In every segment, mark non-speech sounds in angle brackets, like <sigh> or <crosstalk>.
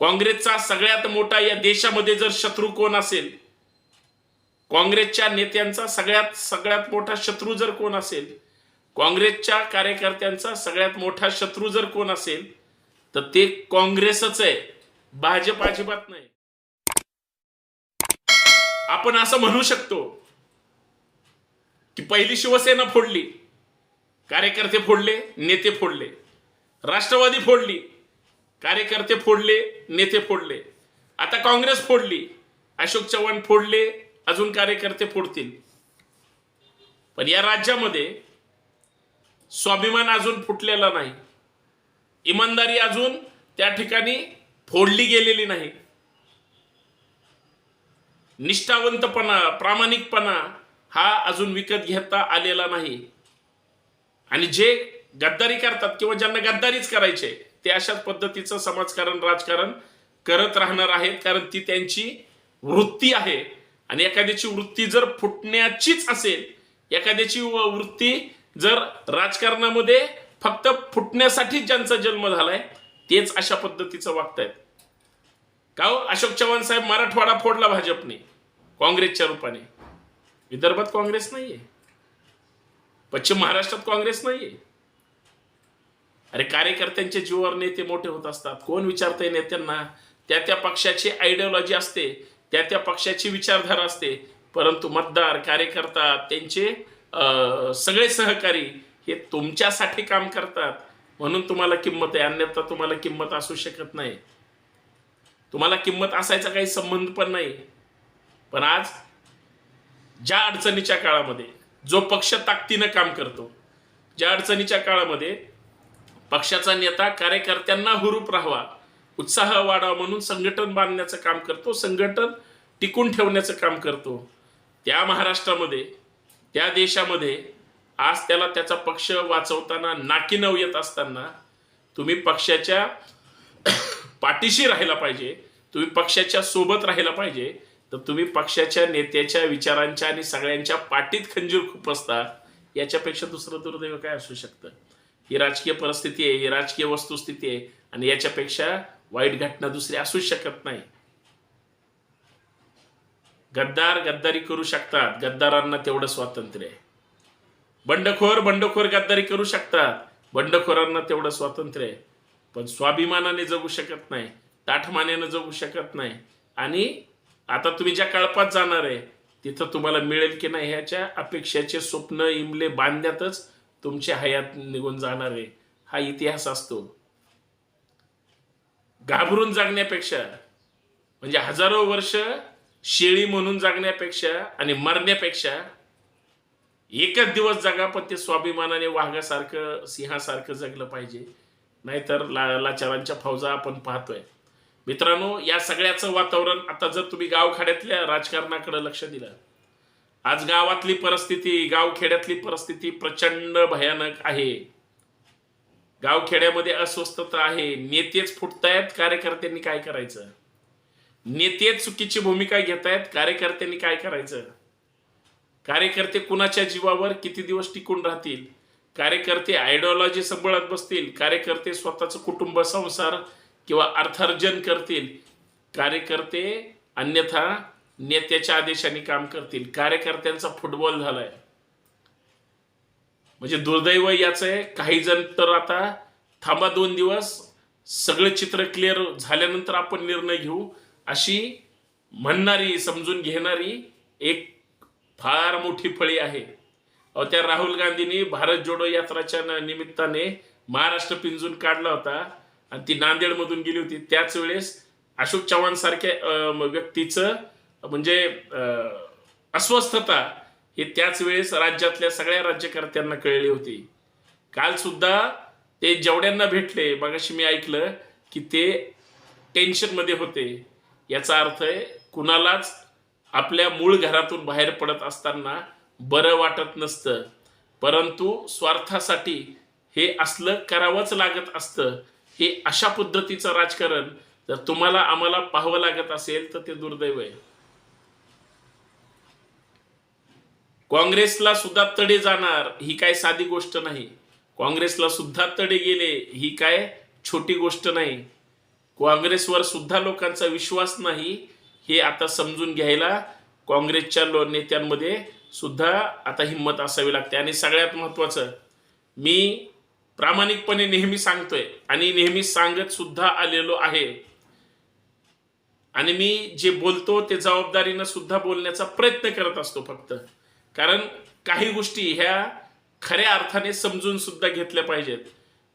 काँग्रेसचा सगळ्यात मोठा या देशामध्ये जर शत्रू कोण असेल काँग्रेसच्या नेत्यांचा सगळ्यात सगळ्यात मोठा शत्रू जर कोण असेल काँग्रेसच्या कार्यकर्त्यांचा सगळ्यात मोठा शत्रू जर कोण असेल तर ते काँग्रेसच आहे. भाजप अजिबात नाही. आपण असं म्हणू शकतो की पहिली शिवसेना फोडली कार्यकर्ते फोडले नेते फोडले राष्ट्रवादी फोडली कार्यकर्ते फोडले नेते फोडले. आता काँग्रेस फोडली अशोक चव्हाण फोडले अजून कार्यकर्ते फोडतील. पण या राज्यामध्ये स्वाभिमान अजून फुटलेला नाही. इमानदारी अजून त्या ठिकाणी फोडली गेलेली नाही. निष्ठावंतपणा प्रामाणिकपणा हा अजून विकत घेता आलेला नाही. आणि जे गद्दारी करतात किंवा ज्यांना गद्दारीच करायचे ते अशाच पद्धतीचं समाजकारण राजकारण करत राहणार आहेत. कारण ती त्यांची वृत्ती आहे. आणि एखाद्याची वृत्ती जर फुटण्याचीच असेल एखाद्याची वृत्ती जर राजकारणामध्ये फक्त फुटण्यासाठी ज्यांचा जन्म झालाय तेच अशा पद्धतीचं वागतायत. का हो? अशोक चव्हाण साहेब मराठवाडा फोडला भाजपने काँग्रेसच्या रूपाने. विदर्भात काँग्रेस नाहीये. पश्चिम महाराष्ट्रात काँग्रेस नाहीये. अरे कार्यकर्त्यांच्या जीवावर नेते मोठे होत असतात. कोण विचारतंय नेत्यांना? त्या त्या पक्षाची आयडिओलॉजी असते त्या त्या पक्षाची विचारधारा असते. परंतु मतदार कार्यकर्ता त्यांचे सगळे सहकारी हे तुमच्यासाठी काम करतात. म्हणून तुम्हाला किंमत आहे. अन्यथा तुम्हाला किंमत असू शकत नाही. तुम्हाला किंमत असायचा काही संबंध पण नाही. पण आज ज्या अडचणीच्या काळामध्ये जो पक्ष ताकदीनं काम करतो ज्या अडचणीच्या काळामध्ये पक्षाचा नेता कार्यकर्त्यांना हुरूप राहावा. उत्साह वाढावा म्हणून संघटन बांधण्याचं काम करतो. संघटन टिकून ठेवण्याचं काम करतो. त्या महाराष्ट्रामध्ये त्या देशामध्ये आज त्याला त्याचा पक्ष वाचवताना नाकी नव येत असताना तुम्ही पक्षाच्या <coughs> पाठीशी राहायला पाहिजे. तुम्ही पक्षाच्या सोबत राहायला पाहिजे. तर तुम्ही पक्षाच्या नेत्याच्या विचारांच्या आणि सगळ्यांच्या पाठीत खंजीर खुपसता याच्यापेक्षा दुसरं दुर्दैव काय असू शकतं? ही राजकीय परिस्थिती आहे ही राजकीय वस्तुस्थिती आहे. आणि याच्यापेक्षा वाईट घटना दुसरी असूच शकत नाही. गद्दार गद्दारी करू शकतात. गद्दारांना तेवढं स्वातंत्र्य आहे. बंडखोर बंडखोर गद्दारी करू शकतात. बंडखोरांना तेवढं स्वातंत्र्य आहे. पण स्वाभिमानाने जगू शकत नाही. ताठमानेनं जगू शकत नाही. आणि आता तुम्ही ज्या कळपात जाणार आहे तिथं तुम्हाला मिळेल की नाही ह्याच्या अपेक्षाचे स्वप्न इमले बांधण्यातच तुमच्या हयात निघून जाणार आहे. हा इतिहास असतो. घाबरून जगण्यापेक्षा म्हणजे हजारो वर्ष शेळी म्हणून जगण्यापेक्षा आणि मरण्यापेक्षा एकच दिवस जगा पण ते स्वाभिमानाने वाघासारखं सिंहासारखं जगलं पाहिजे. नाहीतर ला लाचारांच्या फौजा आपण पाहतोय. मित्रांनो या सगळ्याचं वातावरण आता जर तुम्ही गावखाड्यातल्या राजकारणाकडे लक्ष दिलं आज गावातली परिस्थिती गावखेड्यातली परिस्थिती प्रचंड भयानक आहे. गावखेड्यामध्ये अस्वस्थता आहे. नेतेच फुटतायत कार्यकर्त्यांनी काय करायचं? नेतेच चुकीची भूमिका घेतायत कार्यकर्त्यांनी काय करायचं? कार्यकर्ते कुणाच्या जीवावर किती दिवस टिकून राहतील? कार्यकर्ते आयडिओलॉजी सांभाळत बसतील? कार्यकर्ते स्वतःचं कुटुंब संसार किंवा अर्थार्जन करतील? कार्यकर्ते अन्यथा नेत्याच्या आदेशाने काम करतील. कार्यकर्त्यांचा फुटबॉल झालाय. म्हणजे दुर्दैव याचं आहे. काही जण तर आता थांबा दोन दिवस. सगळं चित्र क्लिअर झाल्यानंतर आपण निर्णय घेऊ. अशी म्हणणारी समजून घेणारी एक फार मोठी फळी आहे. त्या राहुल गांधींनी भारत जोडो यात्राच्या निमित्ताने महाराष्ट्र पिंजून काढला होता. आणि ती नांदेडमधून गेली होती. त्याच वेळेस अशोक चव्हाण सारख्या व्यक्तीचं म्हणजे अस्वस्थता हे त्याच वेळेस राज्यातल्या सगळ्या राज्यकर्त्यांना कळली होती. काल सुद्धा ते जेवढ्यांना भेटले मगाशी मी ऐकलं की ते टेन्शनमध्ये होते. याचा अर्थ आहे कुणालाच आपल्या मूळ घरातून बाहेर पडत असताना बरं वाटत नसतं. परंतु स्वार्थासाठी हे असलं करावंच लागत असतं. हे अशा पद्धतीचं राजकारण जर तुम्हाला आम्हाला पाहावं लागत असेल तर ते दुर्दैव आहे. काँग्रेसला सुद्धा तडे जाणार ही काय साधी गोष्ट नाही. काँग्रेसला सुद्धा तडे गेले ही काय छोटी गोष्ट नाही. काँग्रेसवर सुद्धा लोकांचा विश्वास नाही हे आता समजून घ्यायला काँग्रेसच्या लो नेत्यांमध्ये सुद्धा आता हिंमत असावी लागते. आणि सगळ्यात महत्त्वाचं मी प्रामाणिकपणे नेहमी सांगतोय आणि नेहमी सांगत सुद्धा आलेलो आहे. आणि मी जे बोलतो ते जबाबदारीनं सुद्धा बोलण्याचा प्रयत्न करत असतो फक्त. कारण काही गोष्टी ह्या खऱ्या अर्थाने समजून सुद्धा घेतल्या पाहिजेत.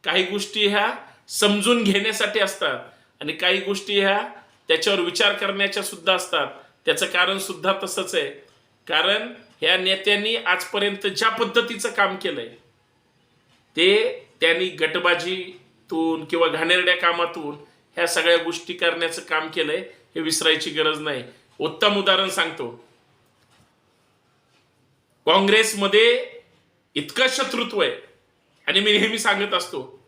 काही गोष्टी ह्या समजून घेण्यासाठी असतात आणि काही गोष्टी ह्या त्याच्यावर विचार करण्याच्या सुद्धा असतात. त्याचं कारण सुद्धा तसंच आहे. कारण ह्या नेत्यांनी आजपर्यंत ज्या पद्धतीचं काम केलंय ते त्यांनी गटबाजीतून किंवा घाणेरड्या कामातून ह्या सगळ्या गोष्टी करण्याचं काम केलंय हे विसरायची गरज नाही. उत्तम उदाहरण सांगतो. काँग्रेसमध्ये इतकं शत्रुत्व आहे. आणि मी नेहमी सांगत असतो.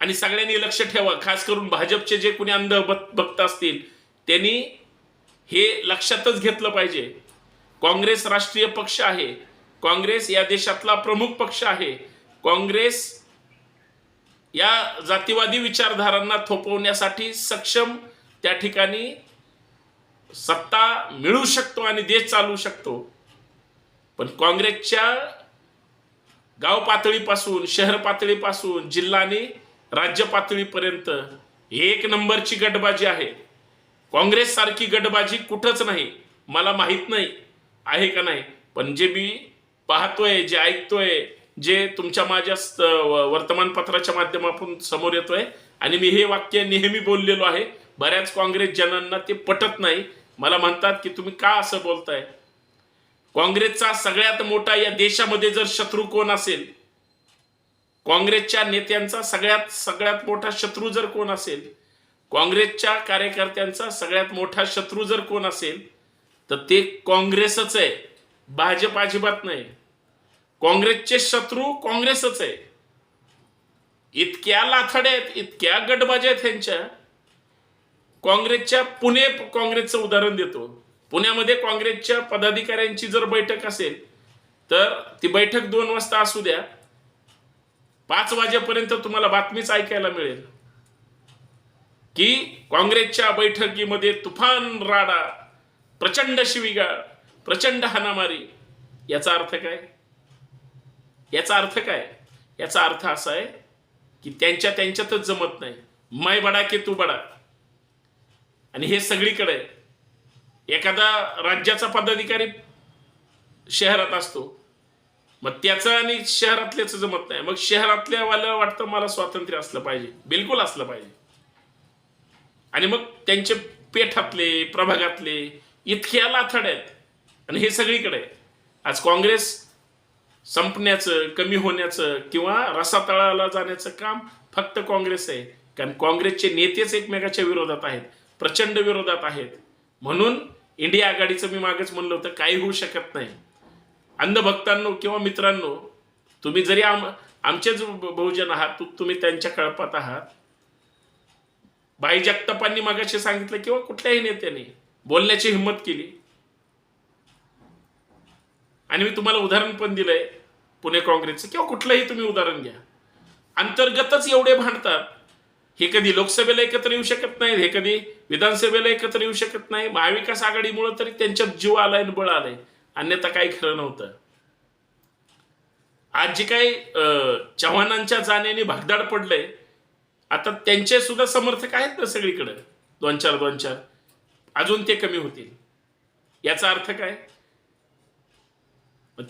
आणि सगळ्यांनी लक्ष ठेवा खास करून भाजपचे जे कोणी अंध भक्त भक्त असतील त्यांनी हे लक्षातच घेतलं पाहिजे. काँग्रेस राष्ट्रीय पक्ष आहे. काँग्रेस या देशातला प्रमुख पक्ष आहे. काँग्रेस या जातीवादी विचारधारांना थोपवण्यासाठी सक्षम त्या ठिकाणी सत्ता मिळू शकतो आणि देश चालवू शकतो. पण काँग्रेसच्या गाव पातळीपासून शहर पातळीपासून जिल्हा आणि राज्य पातळीपर्यंत एक नंबरची गटबाजी आहे. काँग्रेस सारखी गटबाजी कुठंच नाही मला माहीत नाही आहे का नाही. पण जे मी पाहतोय जे ऐकतोय जे तुमच्या माझ्या वर्तमानपत्राच्या माध्यमातून समोर येतोय आणि मी हे वाक्य नेहमी बोललेलो आहे बऱ्याच काँग्रेस जनांना ते पटत नाही. मला म्हणतात की तुम्ही का असं बोलताय? काँग्रेसचा सगळ्यात मोठा या देशामध्ये जर शत्रू कोण असेल काँग्रेसच्या नेत्यांचा सगळ्यात सगळ्यात मोठा शत्रू जर कोण असेल काँग्रेसच्या कार्यकर्त्यांचा सगळ्यात मोठा शत्रू जर कोण असेल तर ते काँग्रेसच आहे. भाजप अजिबात नाही. काँग्रेसचे शत्रू काँग्रेसच आहे. इतक्या लाथड्या आहेत इतक्या गटबाज्या आहेत त्यांच्या काँग्रेसच्या पुणे काँग्रेसचं उदाहरण देतो. पुण्यामध्ये काँग्रेसच्या पदाधिकाऱ्यांची जर बैठक असेल तर ती बैठक दोन वाजता असू द्या. पाच वाजेपर्यंत तुम्हाला बातमीच ऐकायला मिळेल. की काँग्रेसच्या बैठकीमध्ये तुफान राडा प्रचंड शिविगाळ प्रचंड हानामारी याचा अर्थ काय? याचा अर्थ काय? याचा अर्थ असा आहे की त्यांच्या त्यांच्यातच जमत नाही. मै बडा की तू बडा? आणि हे सगळीकडे एखादा राज्याचा पदाधिकारी शहरात असतो मग त्याचं आणि शहरातल्याचं जमत नाही. मग शहरातल्या वाल्या वाटतं मला स्वातंत्र्य असलं पाहिजे. बिलकुल असलं पाहिजे. आणि मग त्यांचे पेठातले प्रभागातले इतक्या लाथड आहेत. आणि हे सगळीकडे आज काँग्रेस संपण्याचं कमी होण्याचं किंवा रसातळाला जाण्याचं काम फक्त काँग्रेस आहे. कारण काँग्रेसचे नेतेच एकमेकाच्या विरोधात आहेत. प्रचंड विरोधात आहेत. म्हणून इंडिया आघाडीचं मी मागेच म्हणलं होतं काही होऊ शकत नाही. अंधभक्तांनो किंवा मित्रांनो तुम्ही जरी आम आमचेच बहुजन आहात तुम्ही त्यांच्या कळपात आहात. बाई जगतापांनी मागाशी सांगितलं किंवा कुठल्याही नेत्याने बोलण्याची हिंमत केली. आणि मी तुम्हाला उदाहरण पण दिलंय पुणे काँग्रेसचं किंवा कुठलंही तुम्ही उदाहरण घ्या. अंतर्गतच एवढे भांडतात. हे कधी लोकसभेला एकत्र येऊ शकत नाहीत हे कधी विधानसभेला एकत्र येऊ शकत नाही. महाविकास आघाडीमुळे तरी त्यांच्यात जीव आलाय आणि बळ आलंय. अन्यथा काही खरं नव्हतं. आज जे काही चव्हाणांच्या जाण्याने भागदाड पडलंय आता त्यांचे सुद्धा समर्थक आहेत ना सगळीकडे. दोन चार दोन चार. अजून ते कमी होतील. याचा अर्थ काय?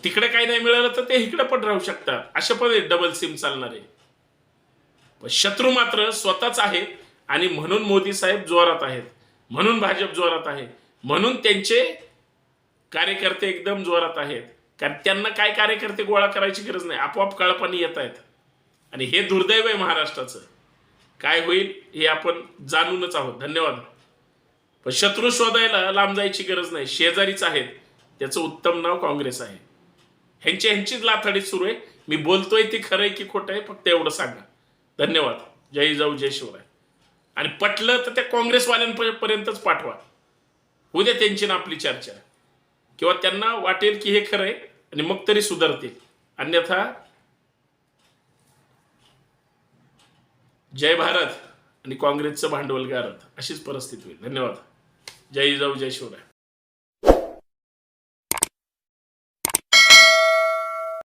तिकडे काही नाही मिळालं तर ते इकडे पण राहू शकतात. अशा पण डबल सिम चालणार आहे. शत्रू मात्र स्वतःच आहेत आणि म्हणून मोदी साहेब जोरात आहेत. म्हणून भाजप जोरात आहे. म्हणून त्यांचे कार्यकर्ते एकदम जोरात आहेत. कारण त्यांना काय कार्यकर्ते गोळा करायची गरज नाही. आपोआप कळपानी येत आहेत. आणि हे दुर्दैव आहे महाराष्ट्राचं. काय होईल हे आपण जाणूनच आहोत. धन्यवाद. पण शत्रू शोधायला लांब जायची गरज नाही. शेजारीच आहेत. त्याचं उत्तम नाव काँग्रेस आहे. ह्यांची ह्यांचीच लाथाडी सुरू आहे. मी बोलतोय ती खरं आहे की खोटं आहे फक्त एवढं सांगा. धन्यवाद. जय जाऊ जय शिवराय आणि पटलं तर त्या काँग्रेसवाल्यांपर्यंतच पाठवा. उद्या त्यांची ना आपली चर्चा. किंवा त्यांना वाटेल की हे खरं आहे आणि मग तरी सुधारतील. अन्यथा जय भारत आणि काँग्रेसचं भांडवल गारत अशीच परिस्थिती होईल. धन्यवाद. जय जाऊ जय शिवराय.